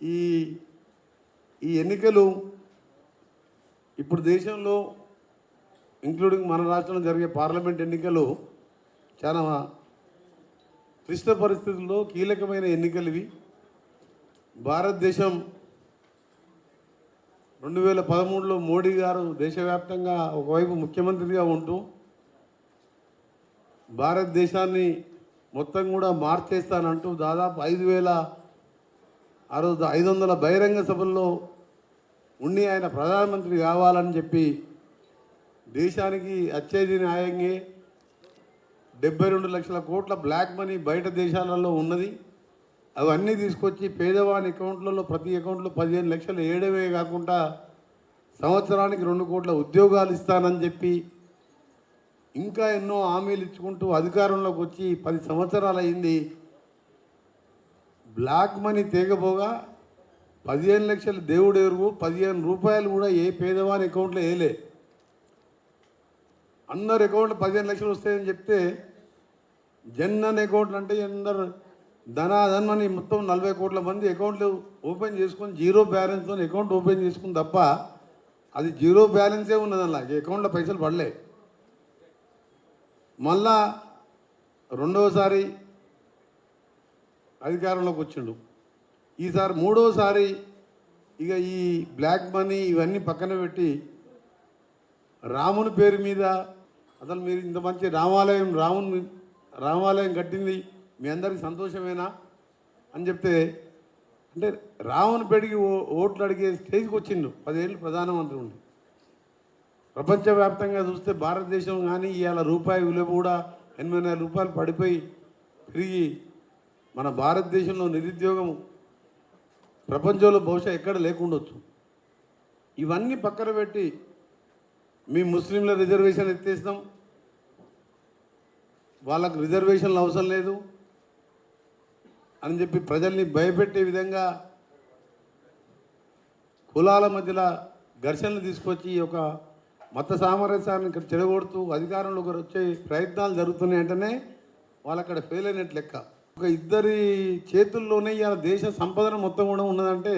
ఈ ఈ ఎన్నికలు ఇప్పుడు దేశంలో ఇంక్లూడింగ్ మన రాష్ట్రంలో జరిగే పార్లమెంట్ ఎన్నికలు చాలా క్లిష్ట పరిస్థితుల్లో కీలకమైన ఎన్నికలు ఇవి. భారతదేశం రెండు వేల పదమూడులో మోడీ గారు దేశవ్యాప్తంగా ఒకవైపు ముఖ్యమంత్రిగా ఉంటూ భారతదేశాన్ని మొత్తం కూడా మార్చేస్తానంటూ దాదాపు ఐదు వేల ఆ రోజు ఐదు వందల బహిరంగ సభల్లో ఉండి ఆయన ప్రధానమంత్రి కావాలని చెప్పి దేశానికి అత్యధి న్యాయంగా డెబ్బై రెండు లక్షల కోట్ల బ్లాక్ మనీ బయట దేశాలలో ఉన్నది. అవన్నీ తీసుకొచ్చి పేదవాని అకౌంట్లలో ప్రతి అకౌంట్లో పదిహేను లక్షలు వేయడమే కాకుండా సంవత్సరానికి రెండు కోట్ల ఉద్యోగాలు ఇస్తానని చెప్పి ఇంకా ఎన్నో హామీలు ఇచ్చుకుంటూ అధికారంలోకి వచ్చి పది సంవత్సరాలు అయింది. బ్లాక్ మనీ తేగపోగా పదిహేను లక్షలు దేవుడు ఎరువు పదిహేను రూపాయలు కూడా ఏ పేదవాని అకౌంట్లో వేయలే. అందరు అకౌంట్లో పదిహేను లక్షలు వస్తాయని చెప్తే జన్ధన్ అకౌంట్లు అంటే అందరు ధనాధన్మని మొత్తం నలభై కోట్ల మంది అకౌంట్లు ఓపెన్ చేసుకొని జీరో బ్యాలెన్స్తో అకౌంట్ ఓపెన్ చేసుకుని తప్ప అది జీరో బ్యాలెన్సే ఉన్నది అలా. అకౌంట్లో పైసలు పడలే. మళ్ళా రెండవసారి అధికారంలోకి వచ్చిండు. ఈసారి మూడవసారి ఇక ఈ బ్లాక్ మనీ ఇవన్నీ పక్కన పెట్టి రాముని పేరు మీద అసలు మీరు ఇంత మంచి రామాలయం రాముని రామాలయం కట్టింది మీ అందరికి సంతోషమేనా అని చెప్తే అంటే రాముని పెడిగి ఓ- ఓట్లు అడిగే స్టేజ్కి వచ్చిండు. పదేళ్ళు ప్రధానమంత్రి ఉండి. ప్రపంచవ్యాప్తంగా చూస్తే భారతదేశం కానీ ఇవాళ రూపాయి విలువ కూడా ఎనభై రూపాయలు పడిపోయి పెరిగి మన భారతదేశంలో నిరుద్యోగం ప్రపంచంలో బహుశా ఎక్కడ లేకుండొచ్చు. ఇవన్నీ పక్కన పెట్టి మీ ముస్లింల రిజర్వేషన్ ఎత్తేస్తాం వాళ్ళకు రిజర్వేషన్లు అవసరం లేదు అని చెప్పి ప్రజల్ని భయపెట్టే విధంగా కులాల మధ్యలో ఘర్షణలు తీసుకొచ్చి ఒక మత సామరస్యాన్ని ఇక్కడ చెడగొడుతూ అధికారంలోకి వచ్చే ప్రయత్నాలు జరుగుతున్నాయి అంటేనే వాళ్ళు అక్కడ ఫెయిల్ అయినట్లు లెక్క. ఒక ఇద్దరి చేతుల్లోనే ఇవాళ దేశ సంపదన మొత్తం కూడా ఉన్నదంటే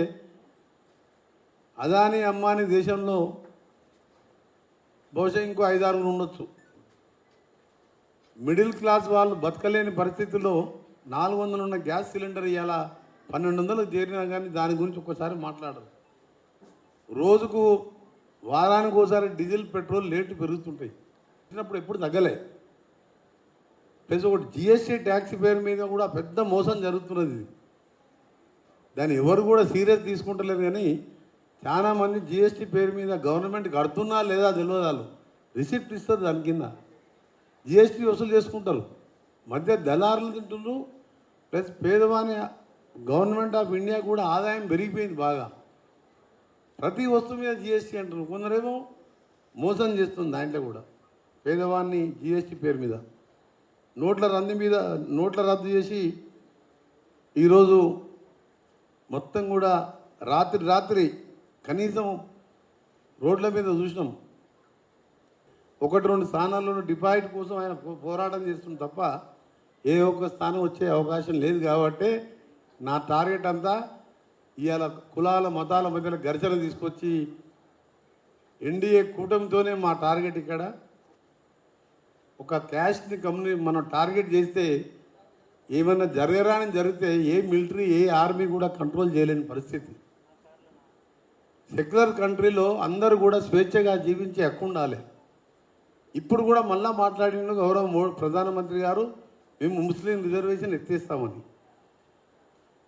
అదాని అమ్మాని దేశంలో బహుశా ఇంకో ఐదారుగురు ఉండొచ్చు. మిడిల్ క్లాస్ వాళ్ళు బతకలేని పరిస్థితుల్లో నాలుగు వందలు ఉన్న గ్యాస్ సిలిండర్ ఇవాళ పన్నెండు వందలు చేరినా కానీ దాని గురించి ఒక్కసారి మాట్లాడరు. రోజుకు వారానికి ఒకసారి డీజిల్ పెట్రోల్ రేటు పెరుగుతుంటాయి. వచ్చినప్పుడు ఎప్పుడు తగ్గలే. ప్లస్ ఒకటి జిఎస్టీ ట్యాక్స్ పేరు మీద కూడా పెద్ద మోసం జరుగుతున్నది ఇది. దాన్ని ఎవరు కూడా సీరియస్ తీసుకుంటలేరు కానీ చాలామంది జిఎస్టీ పేరు మీద గవర్నమెంట్ కడుతున్నా లేదా తెలియదు వాళ్ళు. రిసిప్ట్ ఇస్తారు దాని కింద. జిఎస్టీ వసూలు చేసుకుంటారు. మధ్య దళారులు తింటున్నారు ప్లస్ పేదవాని గవర్నమెంట్ ఆఫ్ ఇండియా కూడా ఆదాయం పెరిగిపోయింది బాగా. ప్రతి వస్తువు మీద జిఎస్టీ అంటారు కొందరేమో మోసం చేస్తుంది దాంట్లో కూడా. పేదవాన్ని జిఎస్టీ పేరు మీద. నోట్ల రద్దు మీద నోట్ల రద్దు చేసి ఈరోజు మొత్తం కూడా రాత్రి రాత్రి కనీసం రోడ్ల మీద చూసినాం. ఒకటి రెండు స్థానాల్లోనూ డిపాజిట్ కోసం ఆయన పో- పోరాటం చేస్తుంది తప్ప ఏ ఒక్క స్థానం వచ్చే అవకాశం లేదు కాబట్టి నా టార్గెట్ అంతా ఇవాళ కులాల మతాల మధ్యన ఘర్షణ తీసుకొచ్చి ఎన్డీఏ కూటమితోనే మా టార్గెట్ ఇక్కడ. ఒక క్యాస్ట్ని కమ్యూని మనం టార్గెట్ చేస్తే ఏమైనా జరగరాని జరిగితే ఏ మిలిటరీ ఏ ఆర్మీ కూడా కంట్రోల్ చేయలేని పరిస్థితి. సెక్యులర్ కంట్రీలో అందరూ కూడా స్వేచ్ఛగా జీవించే హక్కు ఉండాలి. ఇప్పుడు కూడా మళ్ళా మాట్లాడిన గౌరవ ప్రధానమంత్రి గారు మేము ముస్లిం రిజర్వేషన్ ఎత్తేస్తామని.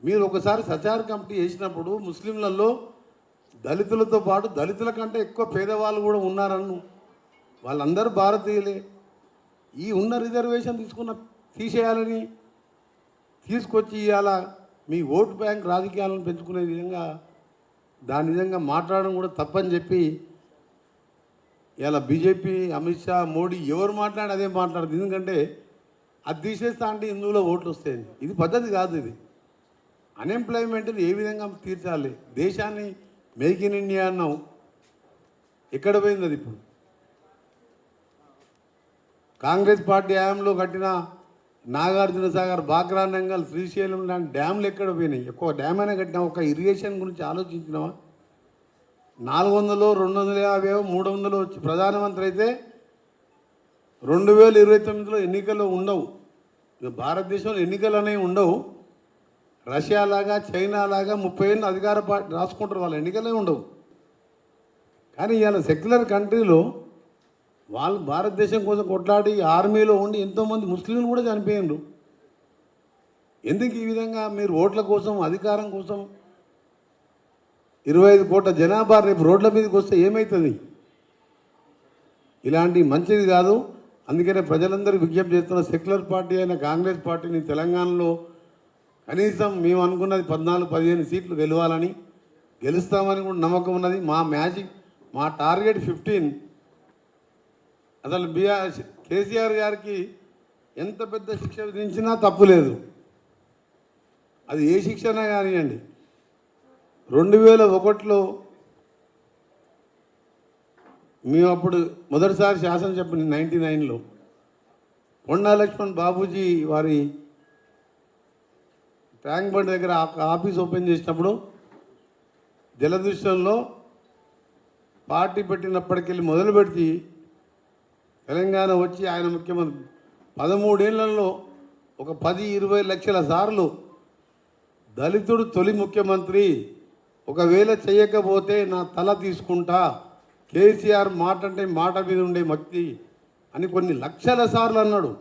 మీరు ఒకసారి సచార్ కమిటీ చేసినప్పుడు ముస్లింలలో దళితులతో పాటు దళితుల కంటే ఎక్కువ పేదవాళ్ళు కూడా ఉన్నారన్ను. వాళ్ళందరూ భారతీయులే. ఈ ఉన్న రిజర్వేషన్ తీసుకున్న తీసేయాలని తీసుకొచ్చి ఇవాళ మీ ఓటు బ్యాంక్ రాజకీయాలను పెంచుకునే విధంగా దాని విధంగా మాట్లాడడం కూడా తప్పని చెప్పి ఇలా బీజేపీ అమిత్ షా మోడీ ఎవరు మాట్లాడి అదే మాట్లాడదు. ఎందుకంటే అది తీసేస్తా అంటే హిందువులో ఓట్లు వస్తాయి. ఇది పద్ధతి కాదు ఇది. అన్ఎంప్లాయ్మెంట్ని ఏ విధంగా తీర్చాలి? దేశాన్ని మేక్ ఇన్ ఇండియా అన్నాం. ఎక్కడ పోయింది అది ఇప్పుడు? కాంగ్రెస్ పార్టీ హయాంలో కట్టిన నాగార్జున సాగర్ బాక్రానంగల్ శ్రీశైలం లాంటి డ్యామ్లు ఎక్కడ పోయినాయి? ఎక్కువ డ్యామ్ అయినా కట్టినా ఒక ఇరిగేషన్ గురించి ఆలోచించినావా? నాలుగు వందలు రెండు వందల యాభై మూడు వందలు వచ్చి ప్రధానమంత్రి అయితే రెండు వేల ఇరవై తొమ్మిదిలో ఎన్నికలు ఉండవు. ఇక భారతదేశంలో ఎన్నికలు అనేవి ఉండవు. రష్యా లాగా చైనా లాగా ముప్పై ఏళ్ళు అధికార పార్టీ రాసుకుంటారు. వాళ్ళ ఎన్నికలే ఉండవు. కానీ ఇవాళ సెక్యులర్ కంట్రీలో వాళ్ళు భారతదేశం కోసం కొట్లాడి ఆర్మీలో ఉండి ఎంతోమంది ముస్లింలు కూడా చనిపోయిండ్రు. ఎందుకు ఈ విధంగా మీరు ఓట్ల కోసం అధికారం కోసం ఇరవై ఐదు కోట్ల జనాభా రేపు రోడ్ల మీదకి వస్తే ఏమవుతుంది ఇలాంటి మంచిది కాదు. అందుకనే ప్రజలందరూ విజ్ఞప్తి చేస్తున్న సెక్యులర్ పార్టీ అయిన కాంగ్రెస్ పార్టీని తెలంగాణలో కనీసం మేము అనుకున్నది పద్నాలుగు పదిహేను సీట్లు గెలవాలని గెలుస్తామని కూడా నమ్మకం ఉన్నది. మా మ్యాజిక్ మా టార్గెట్ ఫిఫ్టీన్ అసలు బిఆర్ కేసీఆర్ గారికి ఎంత పెద్ద శిక్ష విధించినా తప్పు లేదు. అది ఏ శిక్షనా కానివ్వండి. రెండు వేల ఒకటిలో మేము అప్పుడు మొదటిసారి శాసనం చెప్పింది నైంటీ నైన్లో కొండా లక్ష్మణ్ బాబూజీ వారి ట్యాంక్ బండ్ దగ్గర ఆఫీస్ ఓపెన్ చేసినప్పుడు జలదృష్టంలో పార్టీ పెట్టినప్పటికెళ్ళి మొదలు పెడితే తెలంగాణ వచ్చి ఆయన ముఖ్యమంత్రి. పదమూడేళ్ళలో ఒక పది ఇరవై లక్షల సార్లు దళితుడు తొలి ముఖ్యమంత్రి. ఒకవేళ చేయకపోతే నా తల తీసుకుంటా. కేసీఆర్ మాట అంటే మాట మీద ఉండే మక్తి అని కొన్ని లక్షల సార్లు అన్నాడు.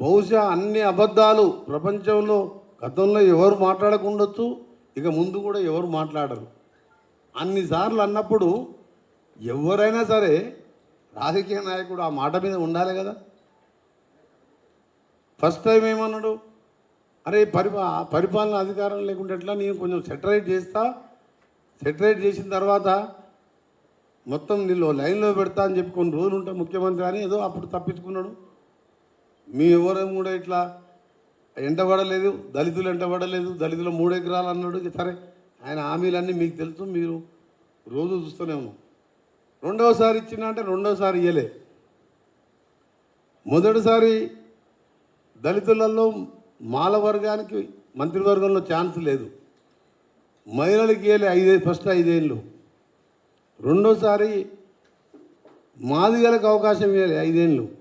బహుశా అన్ని అబద్ధాలు ప్రపంచంలో గతంలో ఎవరు మాట్లాడకుండొచ్చు ఇక ముందు కూడా ఎవరు మాట్లాడరు. అన్నిసార్లు అన్నప్పుడు ఎవరైనా సరే రాజకీయ నాయకుడు ఆ మాట మీద ఉండాలి కదా? ఫస్ట్ టైం ఏమన్నాడు? అరే పరిపా పరిపాలన అధికారం లేకుండా ఎట్లా? నేను కొంచెం సెటరేట్ చేస్తా. సెటరేట్ చేసిన తర్వాత మొత్తం నీళ్ళు లైన్లో పెడతా అని చెప్పి కొన్ని రోజులు ఉంటా ముఖ్యమంత్రి అని ఏదో అప్పుడు తప్పించుకున్నాడు. మీ ఎవరు కూడా ఇట్లా ఎంటబడలేదు దళితులు ఎంటబడలేదు దళితులు మూడు ఎకరాలు అన్నాడు. ఇక సరే ఆయన హామీలన్నీ మీకు తెలుసు మీరు రోజు చూస్తూనే ఉన్నాం. రెండవసారి ఇచ్చిన అంటే రెండవసారి ఇయ్యలే. మొదటిసారి దళితులలో మాల వర్గానికి మంత్రివర్గంలో ఛాన్స్ లేదు. మహిళలకి ఇయ్యలే ఐదే ఫస్ట్ ఐదేళ్ళు. రెండోసారి మాదిగలకు అవకాశం ఇవ్వాలి ఐదేళ్ళు.